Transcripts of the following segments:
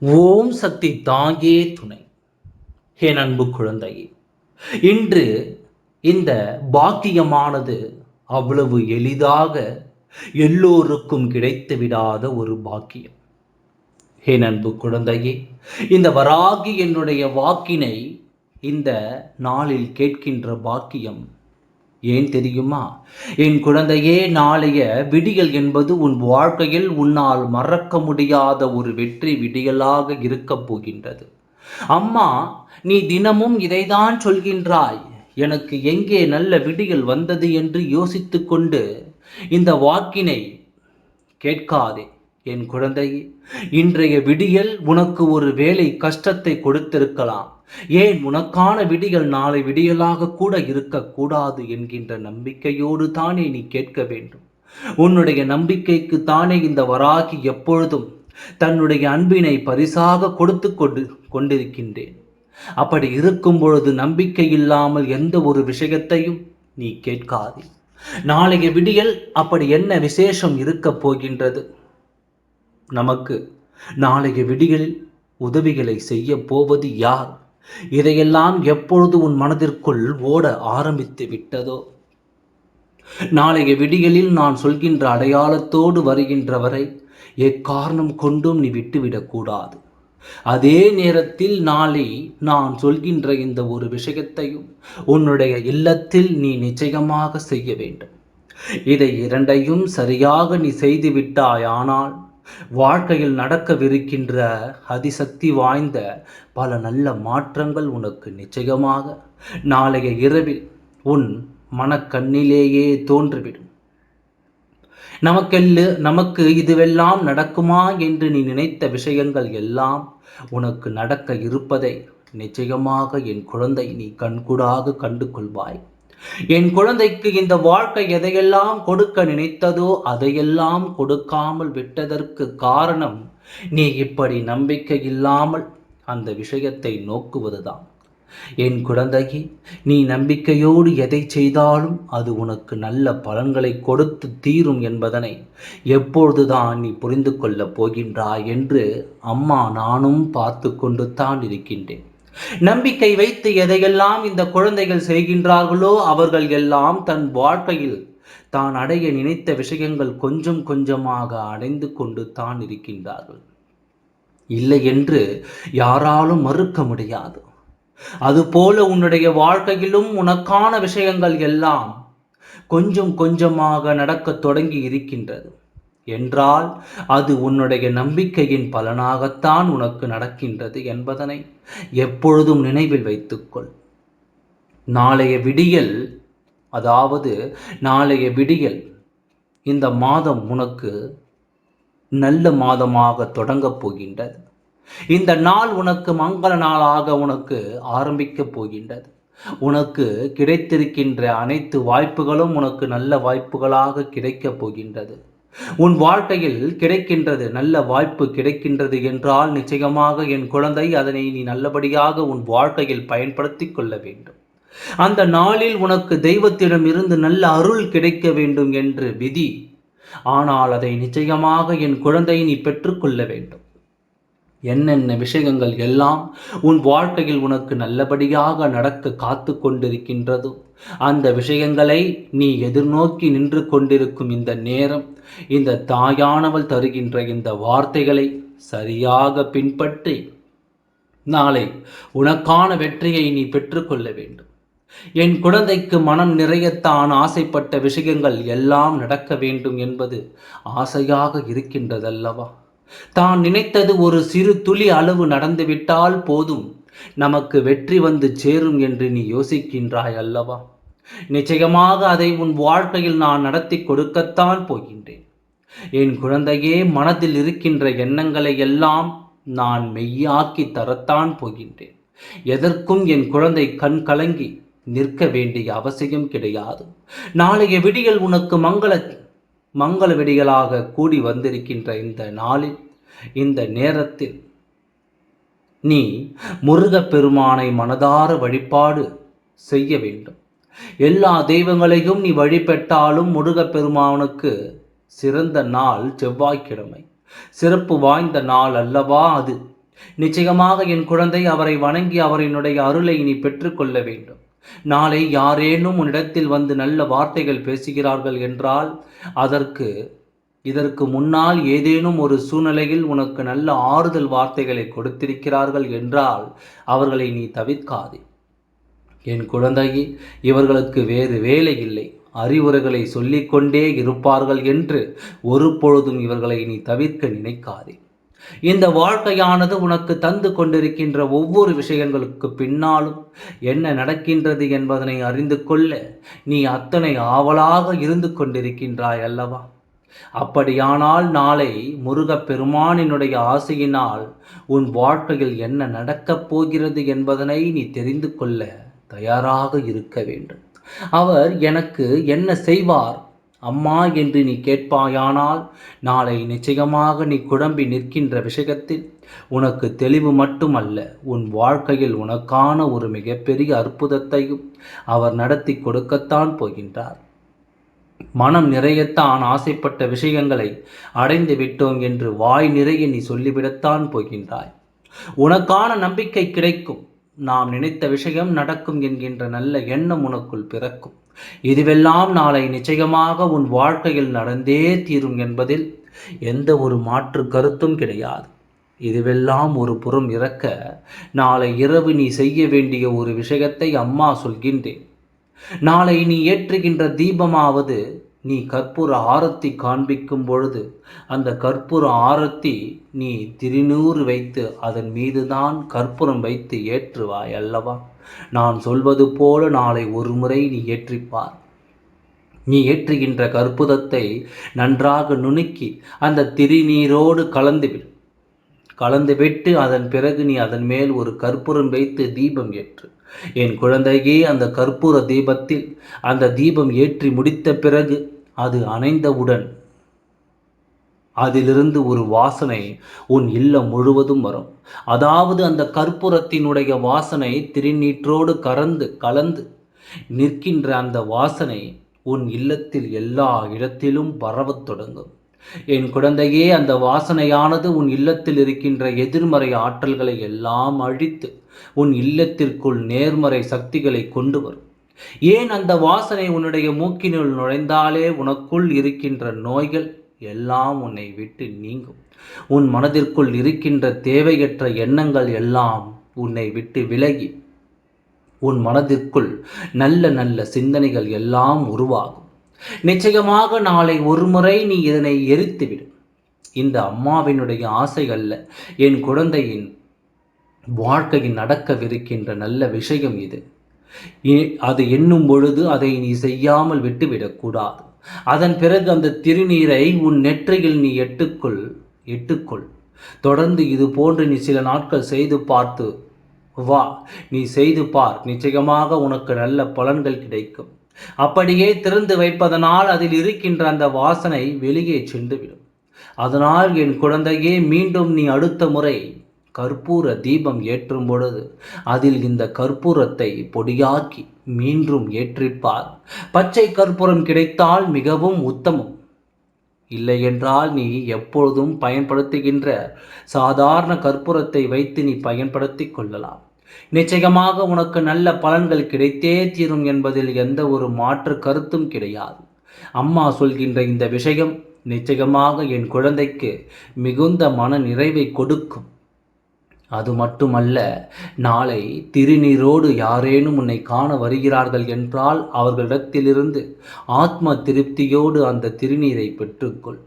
ஓம் சக்தி தாங்கே துணை. என் அன்பு குழந்தையே இன்று இந்த பாக்கியமானது அவ்வளவு எளிதாக எல்லோருக்கும் கிடைத்து விடாத ஒரு பாக்கியம். என் அன்பு குழந்தையே இந்த வராகி என்னுடைய வாக்கினை இந்த நாளில் கேட்கின்ற பாக்கியம் ஏன் தெரியுமா? என் குழந்தையே நாளைய விடியல் என்பது உன் வாழ்க்கையில் உன்னால் மறக்க முடியாத ஒரு வெற்றி விடியலாக இருக்கப் போகின்றது. அம்மா நீ தினமும் இதைதான் சொல்கின்றாய். எனக்கு எங்கே நல்ல விடியல் வந்தது என்று யோசித்துக்கொண்டு இந்த வாக்கினை கேட்காதே. என் குழந்தையே இன்றைய விடியல் உனக்கு ஒரு வேலை கஷ்டத்தை கொடுத்திருக்கலாம். ஏன் உனக்கான விடியல் நாளை விடியலாக கூட இருக்கக்கூடாது என்கின்ற நம்பிக்கையோடு தானே நீ கேட்க வேண்டும். உன்னுடைய நம்பிக்கைக்கு தானே இந்த வராகி எப்பொழுதும் தன்னுடைய அன்பினை பரிசாக கொடுத்து கொண்டு கொண்டிருக்கின்றேன். அப்படி இருக்கும் பொழுது நம்பிக்கை இல்லாமல் எந்த ஒரு விஷயத்தையும் நீ கேட்காதே. நாளைய விடியல் அப்படி என்ன விசேஷம் இருக்கப் போகின்றது? நமக்கு. நாளைய விடிகளில் உதவிகளை செய்ய போவது யார்? இதையெல்லாம் எப்பொழுது உன் மனதிற்குள் ஓட ஆரம்பித்து விட்டதோ? நாளைய விடிகளில் நான் சொல்கின்ற அடையாளத்தோடு வருகின்றவரை எக்காரணம் கொண்டும் நீ விட்டுவிடக்கூடாது அதே நேரத்தில் நாளை நான் சொல்கின்ற இந்த ஒரு விஷயத்தையும் உன்னுடைய இல்லத்தில் நீ நிச்சயமாக செய்ய வேண்டும். இதை இரண்டையும் சரியாக நீ செய்து விட்டாயானால் வாழ்க்கையில் நடக்கவிருக்கின்ற அதிசக்தி வாய்ந்த பல நல்ல மாற்றங்கள் உனக்கு நிச்சயமாக. நாளைய இரவில் உன் மனக்கண்ணிலேயே தோன்றிவிடும். நமக்கெல்லு நமக்கு இதுவெல்லாம் நடக்குமா என்று நீ நினைத்த விஷயங்கள் எல்லாம் உனக்கு நடக்க இருப்பதை நிச்சயமாக என் குழந்தை நீ கண்கூடாக கண்டு கொள்வாய் என் குழந்தைக்கு இந்த வாழ்க்கை எதையெல்லாம் கொடுக்க நினைத்ததோ அதையெல்லாம் கொடுக்காமல் விட்டதற்கு காரணம் நீ இப்படி நம்பிக்கை இல்லாமல் அந்த விஷயத்தை நோக்குவதுதான். என் குழந்தையே நீ நம்பிக்கையோடு எதை செய்தாலும் அது உனக்கு நல்ல பலன்களை கொடுத்து தீரும் என்பதனை எப்பொழுதுதான் நீ புரிந்து கொள்ளப் போகின்றாய் என்று அம்மா நானும் பார்த்து கொண்டு தான் இருக்கின்றேன். நம்பிக்கை வைத்து எதையெல்லாம் இந்த குழந்தைகள் செய்கின்றார்களோ அவர்கள் எல்லாம் தன் வாழ்க்கையில் தான் அடைய நினைத்த விஷயங்கள் கொஞ்சம் கொஞ்சமாக அடைந்து கொண்டு தான் இருக்கின்றார்கள். இல்லை என்று யாராலும் மறுக்க முடியாது. அதுபோல உன்னுடைய வாழ்க்கையிலும் உனக்கான விஷயங்கள் எல்லாம் கொஞ்சம் கொஞ்சமாக நடக்கத் தொடங்கி இருக்கின்றது. என்றால் அது உன்னுடைய நம்பிக்கையின் பலனாகத்தான் உனக்கு நடக்கின்றது என்பதனை எப்பொழுதும் நினைவில் வைத்துக்கொள். நாளைய விடியல் அதாவது நாளைய விடியல் இந்த மாதம் உனக்கு நல்ல மாதமாக தொடங்கப் போகின்றது. இந்த நாள் உனக்கு மங்கள நாளாக உனக்கு ஆரம்பிக்கப் போகின்றது. உனக்கு கிடைத்திருக்கின்ற அனைத்து வாய்ப்புகளும் உனக்கு நல்ல வாய்ப்புகளாக கிடைக்கப் போகின்றது. உன் வாழ்க்கையில் கிடைக்கின்றது நல்ல வாய்ப்பு கிடைக்கின்றது என்றால் நிச்சயமாக என் குழந்தை அதனை நீ நல்லபடியாக உன் வாழ்க்கையில் பயன்படுத்தி கொள்ள வேண்டும். அந்த நாளில் உனக்கு தெய்வத்திடம் இருந்து நல்ல அருள் கிடைக்க வேண்டும் என்று விதி. ஆனால் அதை நிச்சயமாக என் குழந்தை நீ பெற்றுக்கொள்ள வேண்டும். என்னென்ன விஷயங்கள் எல்லாம் உன் வாழ்க்கையில் உனக்கு நல்லபடியாக நடக்க காத்து கொண்டிருக்கின்றதோ அந்த விஷயங்களை நீ எதிர்நோக்கி நின்று கொண்டிருக்கும் இந்த நேரம் இந்த தாயானவள் தருகின்ற இந்த வார்த்தைகளை சரியாக பின்பற்றி நாளை உனக்கான வெற்றியை நீ பெற்றுக்கொள்ள வேண்டும். என் குழந்தைக்கு மனம் நிறையத்தான் ஆசைப்பட்ட விஷயங்கள் எல்லாம் நடக்க வேண்டும் என்பது ஆசையாக இருக்கின்றதல்லவா? தான் நினைத்தது ஒரு சிறு துளி அளவு நடந்துவிட்டால் போதும். நமக்கு வெற்றி வந்து சேரும் என்று நீ யோசிக்கின்றாய் அல்லவா? நிச்சயமாக அதை உன் வாழ்க்கையில் நான் நடத்தி கொடுக்கத்தான் போகின்றேன். என் குழந்தையே மனதில் இருக்கின்ற எண்ணங்களை எல்லாம் நான் மெய்யாக்கி தரத்தான் போகின்றேன். எதற்கும் என் குழந்தை கண் கலங்கி நிற்க வேண்டிய அவசியம் கிடையாது. நாளைய விடியல் உனக்கு மங்கள மங்கள வெடிகளாக கூடி வந்திருக்கின்ற இந்த நாளில் இந்த நேரத்தில் நீ முருகப்பெருமானை மனதார வழிபாடு செய்ய வேண்டும். எல்லா தெய்வங்களையும் நீ வழிபட்டாலும் முருகப்பெருமானுக்கு சிறந்த நாள் செவ்வாய்க்கிழமை. சிறப்பு வாய்ந்த நாள் அல்லவா அது? நிச்சயமாக என் குழந்தை அவரை வணங்கி அவரினுடைய அருளை நீ பெற்றுக்கொள்ள வேண்டும். நாளை யாரேனும் உன்னிடத்தில் வந்து நல்ல வார்த்தைகள் பேசுகிறார்கள் என்றால் அதற்கு இதற்கு முன்னால் ஏதேனும் ஒரு சூழ்நிலையில் உனக்கு நல்ல ஆறுதல் வார்த்தைகளை கொடுத்திருக்கிறார்கள் என்றால் அவர்களை நீ தவிர்க்காதே. என் குழந்தையே இவர்களுக்கு வேறு வேலை இல்லை. அறிவுரைகளை சொல்லிக்கொண்டே இருப்பார்கள் என்று ஒரு பொழுதும் இவர்களை நீ தவிர்க்க நினைக்காதே. இந்த வாழ்க்கையானது உனக்கு தந்து கொண்டிருக்கின்ற ஒவ்வொரு விஷயங்களுக்கு பின்னாலும் என்ன நடக்கின்றது என்பதனை அறிந்து கொள்ள நீ அத்தனை ஆவலாக இருந்து கொண்டிருக்கின்றாய் அல்லவா? அப்படியானால் நாளை முருகப் பெருமானினுடைய ஆசையினால் உன் வாழ்க்கையில் என்ன நடக்கப் போகிறது என்பதனை நீ தெரிந்து கொள்ள தயாராக இருக்க வேண்டும். அவர் எனக்கு என்ன செய்வார்? அம்மா என்று நீ கேட்பாயானால் நாளை நிச்சயமாக நீ குழம்பி நிற்கின்ற விஷயத்தில் உனக்கு தெளிவு மட்டுமல்ல உன் வாழ்க்கையில் உனக்கான ஒரு மிகப்பெரிய அற்புதத்தையும் அவர் நடத்தி கொடுக்கத்தான் போகின்றார். மனம் நிறையத்தான் ஆசைப்பட்ட விஷயங்களை அடைந்து விட்டோம் என்று வாய் நிறைய நீ சொல்லிவிடத்தான் போகின்றாய். உனக்கான நம்பிக்கை கிடைக்கும். நாம் நினைத்த விஷயம் நடக்கும் என்கின்ற நல்ல எண்ணம் உனக்குள் பிறக்கும். இதுவெல்லாம் நாளை நிச்சயமாக உன் வாழ்க்கையில் நடந்தே தீரும் என்பதில் எந்த ஒரு மாற்று கருத்தும் கிடையாது. இதுவெல்லாம் ஒரு புறம் இறக்க நாளை இரவு நீ செய்ய வேண்டிய ஒரு விஷயத்தை அம்மா சொல்கின்றேன். நாளை நீ ஏற்றுகின்ற தீபமாவது நீ கற்பூர ஆரத்தி காண்பிக்கும் பொழுது அந்த கற்பூர ஆரத்தி நீ திருநூறு வைத்து அதன் மீதுதான் கற்பூரம் வைத்து ஏற்றுவாய் அல்லவா? நான் சொல்வது போல நாளை ஒரு முறை நீ ஏற்றிப்பார். நீ ஏற்றுகின்ற கற்புதத்தை நன்றாக நுணுக்கி அந்த திருநீரோடு கலந்துவிடு கலந்துவிட்டு அதன் பிறகு நீ அதன் மேல் ஒரு கற்பூரம் வைத்து தீபம் ஏற்று. என் குழந்தையே அந்த கற்பூர தீபத்தில் அந்த தீபம் ஏற்றி முடித்த பிறகு அது அணைந்தவுடன் அதிலிருந்து ஒரு வாசனை உன் இல்லம் முழுவதும் வரும். அதாவது அந்த கற்பூரத்தினுடைய வாசனை திருநீற்றோடு கறந்து கலந்து நிற்கின்ற அந்த வாசனை உன் இல்லத்தில் எல்லா இடத்திலும் பரவத் தொடங்கும். என் குழந்தையே அந்த வாசனையானது உன் இல்லத்தில் இருக்கின்ற எதிர்மறை ஆற்றல்களை எல்லாம் அழித்து உன் இல்லத்திற்குள் நேர்மறை சக்திகளை கொண்டு வரும். ஏன் அந்த வாசனை உன்னுடைய மூக்கினுள் நுழைந்தாலே உனக்குள் இருக்கின்ற நோய்கள் எல்லாம் உன்னை விட்டு நீங்கும். உன் மனதிற்குள் இருக்கின்ற தேவையற்ற எண்ணங்கள் எல்லாம் உன்னை விட்டு விலகி உன் மனதிற்குள் நல்ல நல்ல சிந்தனைகள் எல்லாம் உருவாகும். நிச்சயமாக நாளை ஒரு முறை நீ இதனை எரித்துவிடும். இந்த அம்மாவினுடைய ஆசைகள்ல என் குழந்தையின் வாழ்க்கையில் நடக்கவிருக்கின்ற நல்ல விஷயம் இது. அது எண்ணும் பொழுது அதை நீ செய்யாமல் விட்டுவிடக்கூடாது. அதன் பிறகு அந்த திருநீரை உன் நெற்றியில் நீ எட்டுக்கொள் எட்டுக்கொள். தொடர்ந்து இது போன்று நீ சில நாட்கள் செய்து பார்த்து வா நீ செய்து பார் நிச்சயமாக உனக்கு நல்ல பலன்கள் கிடைக்கும். அப்படியே திறந்து வைப்பதனால் அதில் இருக்கின்ற அந்த வாசனை வெளியே சென்றுவிடும். அதனால் என் குழந்தையே மீண்டும் நீ அடுத்த முறை கற்பூர தீபம் ஏற்றும் பொழுது அதில் இந்த கற்பூரத்தை பொடியாக்கி மீண்டும் ஏற்றிப்பார். பச்சை கற்பூரம் கிடைத்தால் மிகவும் உத்தமம். இல்லை என்றால் நீ எப்பொழுதும் பயன்படுத்துகின்ற சாதாரண கற்பூரத்தை வைத்து நீ பயன்படுத்தி கொள்ளலாம். நிச்சயமாக உனக்கு நல்ல பலன்கள் கிடைத்தே தீரும் என்பதில் எந்த ஒரு மாற்று கருத்தும் கிடையாது. அம்மா சொல்கின்ற இந்த விஷயம் நிச்சயமாக என் குழந்தைக்கு மிகுந்த மன நிறைவை கொடுக்கும். அது மட்டுமல்ல நாளை திருநீரோடு யாரேனும் உன்னை காண வருகிறார்கள் என்றால் அவர்களிடத்திலிருந்து ஆத்ம திருப்தியோடு அந்த திருநீரை பெற்றுக்கொள்.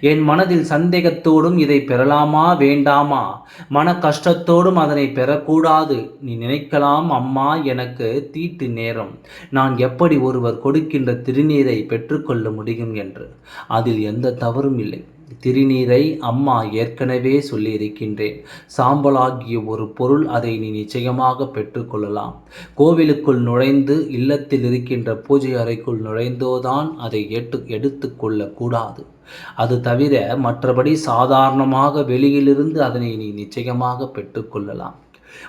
என் மனதில் சந்தேகத்தோடும் இதை பெறலாமா வேண்டாமா? மன கஷ்டத்தோடும் அதனை பெறக்கூடாது. நீ நினைக்கலாம் அம்மா எனக்கு தீட்டு நேரம். நான் எப்படி ஒருவர் கொடுக்கின்ற திருநீரை பெற்றுக்கொள்ள முடியும் என்று. அதில் எந்த தவறும் இல்லை. திருநீரை அம்மா ஏற்கனவே சொல்லியிருக்கின்றேன். சாம்பலாகிய ஒரு பொருள் அதை நீ நிச்சயமாக பெற்றுக்கொள்ளலாம் கோவிலுக்குள் நுழைந்து இல்லத்தில் இருக்கின்ற பூஜை அறைக்குள் நுழைந்தோதான் அதை ஏற்று எடுத்துக்கொள்ளக்கூடாது அது தவிர மற்றபடி சாதாரணமாக வெளியிலிருந்து அதனை நீ நிச்சயமாக பெற்றுக்கொள்ளலாம்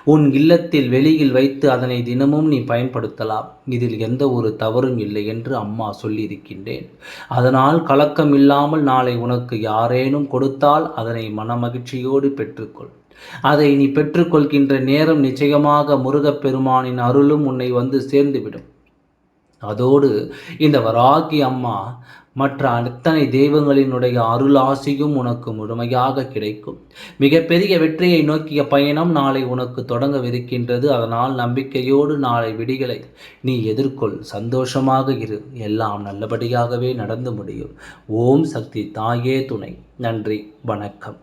உன் இல்லத்தில் வெளியில் வைத்து அதனை தினமும் நீ பயன்படுத்தலாம். இதில் எந்த ஒரு தவறும் இல்லை என்று அம்மா சொல்லியிருக்கின்றேன். அதனால் கலக்கம் இல்லாமல் நாளை உனக்கு யாரேனும் கொடுத்தால் அதனை மனமகிழ்ச்சியோடு பெற்றுக்கொள். அதை நீ பெற்றுக்கொள்கின்ற நேரம் நிச்சயமாக முருகப்பெருமானின் அருளும் உன்னை வந்து சேர்ந்துவிடும். அதோடு இந்த வராகி அம்மா மற்ற அத்தனை தெய்வங்களினுடைய அருளாசியும் உனக்கு முழுமையாக கிடைக்கும். மிகப்பெரிய வெற்றியை நோக்கிய பயணம் நாளை உனக்கு தொடங்கவிருக்கின்றது. அதனால் நம்பிக்கையோடு நாளை விடிகளை நீ எதிர்கொள். சந்தோஷமாக இரு. எல்லாம் நல்லபடியாகவே நடந்து முடியும். ஓம் சக்தி தாயே துணை. நன்றி. வணக்கம்.